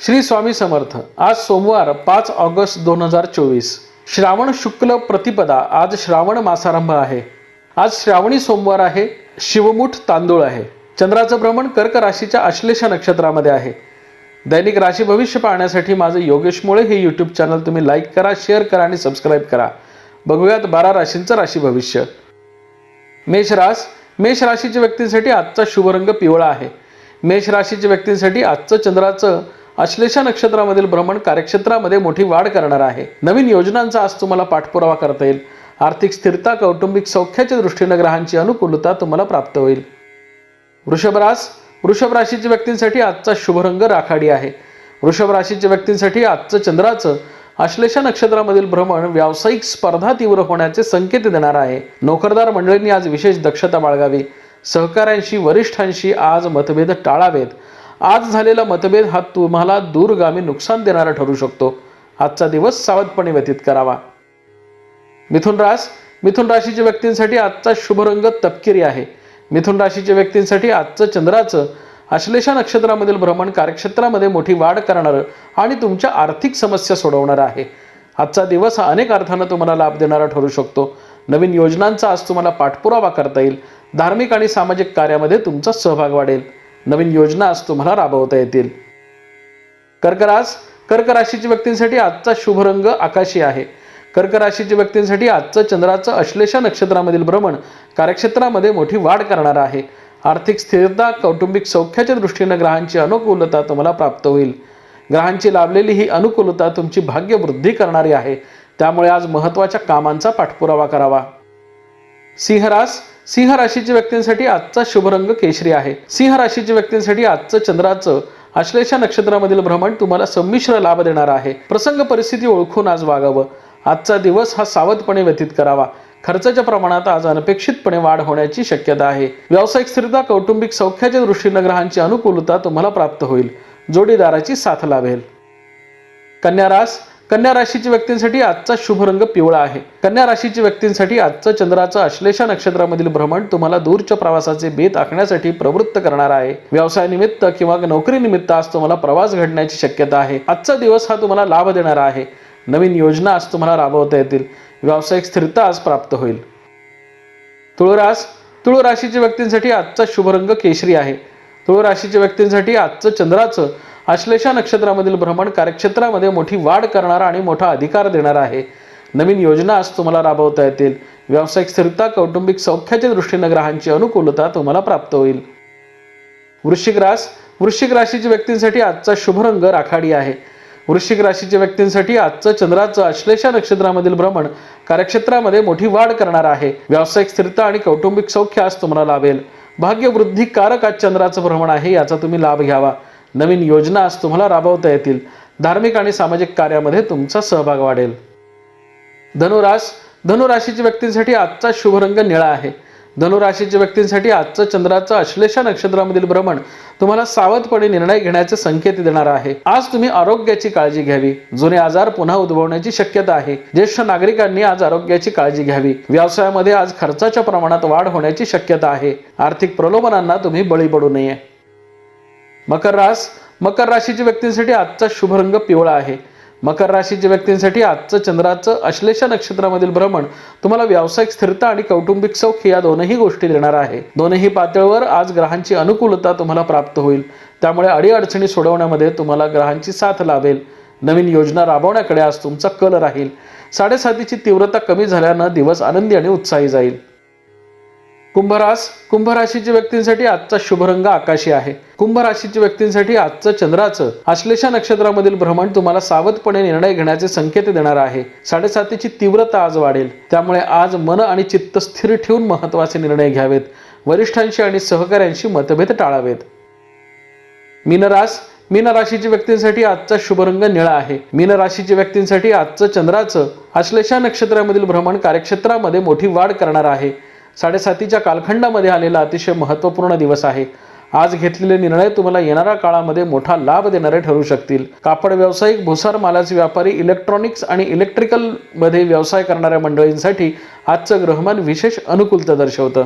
श्री स्वामी समर्थ आज सोमवार पाच ऑगस्ट दोन हजार चोवीस. श्रावण शुक्ल प्रतिपदा आज श्रावण मासारंभ आहे. आज श्रावणी सोमवार आहे शिवमुठ तांदूळ आहे. चंद्राचं भ्रमण कर्क राशीच्या अश्लेषा नक्षत्रामध्ये आहे. दैनिक राशी भविष्य पाहण्यासाठी माझं योगेश मुळे हे यूट्यूब चॅनल तुम्ही लाईक करा शेअर करा आणि सबस्क्राईब करा. बघूयात बारा राशींचं राशी भविष्य. मेष रास मेष राशीच्या व्यक्तींसाठी आजचा शुभ रंग पिवळा आहे. मेष राशीच्या व्यक्तींसाठी आजचं चंद्राचं अश्लेषा नक्षत्रामधील भ्रमण कार्यक्षेत्रामध्ये मोठी वाढ करणार आहे. नवीन योजनांचा आज तुम्हाला पाठपुरावा करता येईल. आर्थिक स्थिरता कौटुंबिक सौख्याच्या दृष्टीनं ग्रहांची अनुकूलता तुम्हाला प्राप्त होईल. वृषभ रास वृषभ राशीच्या व्यक्तींसाठी आजचा शुभ रंग राखाडी आहे. वृषभ राशीच्या व्यक्तींसाठी आजचं चंद्राचं आश्लेषा नक्षत्रामधील भ्रमण व्यावसायिक स्पर्धा तीव्र होण्याचे संकेत देणार आहे. नोकरदार मंडळींनी आज विशेष दक्षता बाळगावी. सहकाऱ्यांशी वरिष्ठांशी आज मतभेद टाळावेत. आज झालेला मतभेद हा तुम्हाला दूरगामी नुकसान देणारा ठरू शकतो. आजचा दिवस सावधपणे व्यतीत करावा. मिथुन रास मिथुन राशीच्या व्यक्तींसाठी आजचा शुभ रंग तपकिरी आहे. मिथुन राशीच्या व्यक्तींसाठी आजचं चंद्राचं आश्लेषा नक्षत्रामधील भ्रमण कार्यक्षेत्रामध्ये मोठी वाढ करणारं आणि तुमच्या आर्थिक समस्या सोडवणारं आहे. आजचा दिवस हा अनेक अर्थानं तुम्हाला लाभ देणारा ठरू शकतो. नवीन योजनांचा आज तुम्हाला पाठपुरावा करता येईल. धार्मिक आणि सामाजिक कार्यामध्ये तुमचा सहभाग वाढेल. नवीन योजना आज तुम्हाला राबवता येतील. कर्करास कर्क राशीच्या व्यक्तींसाठी आजचा शुभ रंग आकाशी आहे. कर्क राशीच्या व्यक्तींसाठी आजचं चंद्राचं अश्लेषा नक्षत्रामधील भ्रमण कार्यक्षेत्रामध्ये मोठी वाढ करणार आहे. आर्थिक स्थिरता कौटुंबिक सौख्याच्या दृष्टीनं ग्रहांची अनुकूलता तुम्हाला प्राप्त होईल. ग्रहांची लाभलेली ही अनुकूलता तुमची भाग्यवृद्धी करणारी आहे. त्यामुळे आज महत्त्वाच्या कामांचा पाठपुरावा करावा. सिंहरास सिंह राशीच्या व्यक्तींसाठी आजचा शुभ रंग केशरी आहे. सिंह राशीच्या व्यक्तींसाठी आजचं चंद्राचं आश्लेषा नक्षत्रामधील भ्रमण तुम्हाला संमिश्र लाभ देणार आहे. प्रसंग परिस्थिती ओळखून आज वागावं. आजचा दिवस हा सावधपणे व्यतीत करावा. खर्चाच्या प्रमाणात आज अनपेक्षितपणे वाढ होण्याची शक्यता आहे. व्यावसायिक स्थिरता कौटुंबिक सौख्याच्या दृष्टीनं ग्रहांची अनुकूलता तुम्हाला प्राप्त होईल. जोडीदाराची साथ लाभेल. कन्या रास कन्या राशीच्या व्यक्तींसाठी आजचा शुभ रंग पिवळा आहे. कन्या राशीच्या व्यक्तींसाठी आजचं चंद्राचं अश्लेषा नक्षत्रामधील भ्रमण तुम्हाला दूरच्या प्रवासाचे बेत आखण्यासाठी प्रवृत्त करणार आहे. व्यवसायानिमित्त किंवा नोकरीनिमित्त आज तुम्हाला प्रवास घडण्याची शक्यता आहे. आजचा दिवस हा तुम्हाला लाभ देणारा आहे. नवीन योजना आज तुम्हाला राबवता येतील. व्यावसायिक स्थिरता आज प्राप्त होईल. तुळरास तुळ राशीच्या व्यक्तींसाठी आजचा शुभ रंग केशरी आहे. तुळ राशीच्या व्यक्तींसाठी आजचं चंद्राचं आश्लेषा नक्षत्रामधील भ्रमण कार्यक्षेत्रामध्ये मोठी वाढ करणारा आणि मोठा अधिकार देणार आहे. नवीन योजना आज तुम्हाला राबवता येतील. व्यावसायिक स्थिरता कौटुंबिक सौख्याच्या दृष्टीनं ग्रहांची अनुकूलता तुम्हाला प्राप्त होईल. वृश्चिक रास वृश्चिक राशीच्या व्यक्तींसाठी आजचा शुभ रंग राखाडी आहे. वृश्चिक राशीच्या व्यक्तींसाठी आजचं चंद्राचं आश्लेषा नक्षत्रामधील भ्रमण कार्यक्षेत्रामध्ये मोठी वाढ करणार आहे. व्यावसायिक स्थिरता आणि कौटुंबिक सौख्य आज तुम्हाला लाभेल. भाग्यवृद्धी कारक आज चंद्राचं भ्रमण आहे याचा तुम्ही लाभ घ्यावा. नवीन योजना आज तुम्हाला राबवता येतील. धार्मिक आणि सामाजिक कार्यामध्ये तुमचा सहभाग वाढेल. धनुरास धनुराशीच्या व्यक्तींसाठी आजचा शुभ रंग निळा आहे. धनुराशीच्या व्यक्तींसाठी आजचं चंद्राचं अश्लेषा नक्षत्रामधील भ्रमण तुम्हाला सावधपणे निर्णय घेण्याचे संकेत देणार आहे. आज तुम्ही आरोग्याची काळजी घ्यावी. जुने आजार पुन्हा उद्भवण्याची शक्यता आहे. ज्येष्ठ नागरिकांनी आज आरोग्याची काळजी घ्यावी. व्यवसायामध्ये आज खर्चाच्या प्रमाणात वाढ होण्याची शक्यता आहे. आर्थिक प्रलोभनांना तुम्ही बळी पडू नये. मकर रास मकर राशीच्या व्यक्तींसाठी आजचा शुभ रंग पिवळा आहे. मकर राशीच्या व्यक्तींसाठी आजचं चंद्राचं अश्लेषा नक्षत्रामधील भ्रमण तुम्हाला व्यावसायिक स्थिरता आणि कौटुंबिक सौख्य या दोनही गोष्टी देणार आहे. दोनही पातळीवर आज ग्रहांची अनुकूलता तुम्हाला प्राप्त होईल. त्यामुळे अडीअडचणी सोडवण्यामध्ये तुम्हाला ग्रहांची साथ लाभेल. नवीन योजना राबवण्याकडे आज तुमचा कल राहील. साडेसातीची तीव्रता कमी झाल्यानं दिवस आनंदी आणि उत्साही जाईल. कुंभरास कुंभ राशीच्या व्यक्तींसाठी आजचा शुभ रंग आकाशी आहे. कुंभ राशीच्या व्यक्तींसाठी आजचं चंद्राचं आश्लेषा नक्षत्रामधील भ्रमण तुम्हाला सावधपणे निर्णय घेण्याचे संकेत देणार आहे. साडेसातीची तीव्रता आज वाढेल. त्यामुळे आज मन आणि चित्त स्थिर ठेवून महत्त्वाचे निर्णय घ्यावेत. वरिष्ठांशी आणि सहकाऱ्यांशी मतभेद टाळावेत. मीनरास मीन राशीच्या व्यक्तींसाठी आजचा शुभ रंग निळा आहे. मीन राशीच्या व्यक्तींसाठी आजचं चंद्राचं आश्लेषा नक्षत्रामधील भ्रमण कार्यक्षेत्रामध्ये मोठी वाढ करणार आहे. साडेसातीच्या कालखंडामध्ये आलेला अतिशय महत्त्वपूर्ण दिवस आहे. आज घेतलेले निर्णय तुम्हाला येणाऱ्या काळामध्ये मोठा लाभ देणारे ठरू शकतील. कापड व्यावसायिक भुसार मालाचे व्यापारी इलेक्ट्रॉनिक्स आणि इलेक्ट्रिकलमध्ये व्यवसाय करणाऱ्या मंडळींसाठी आजचं ग्रहमान विशेष अनुकूलता दर्शवतं.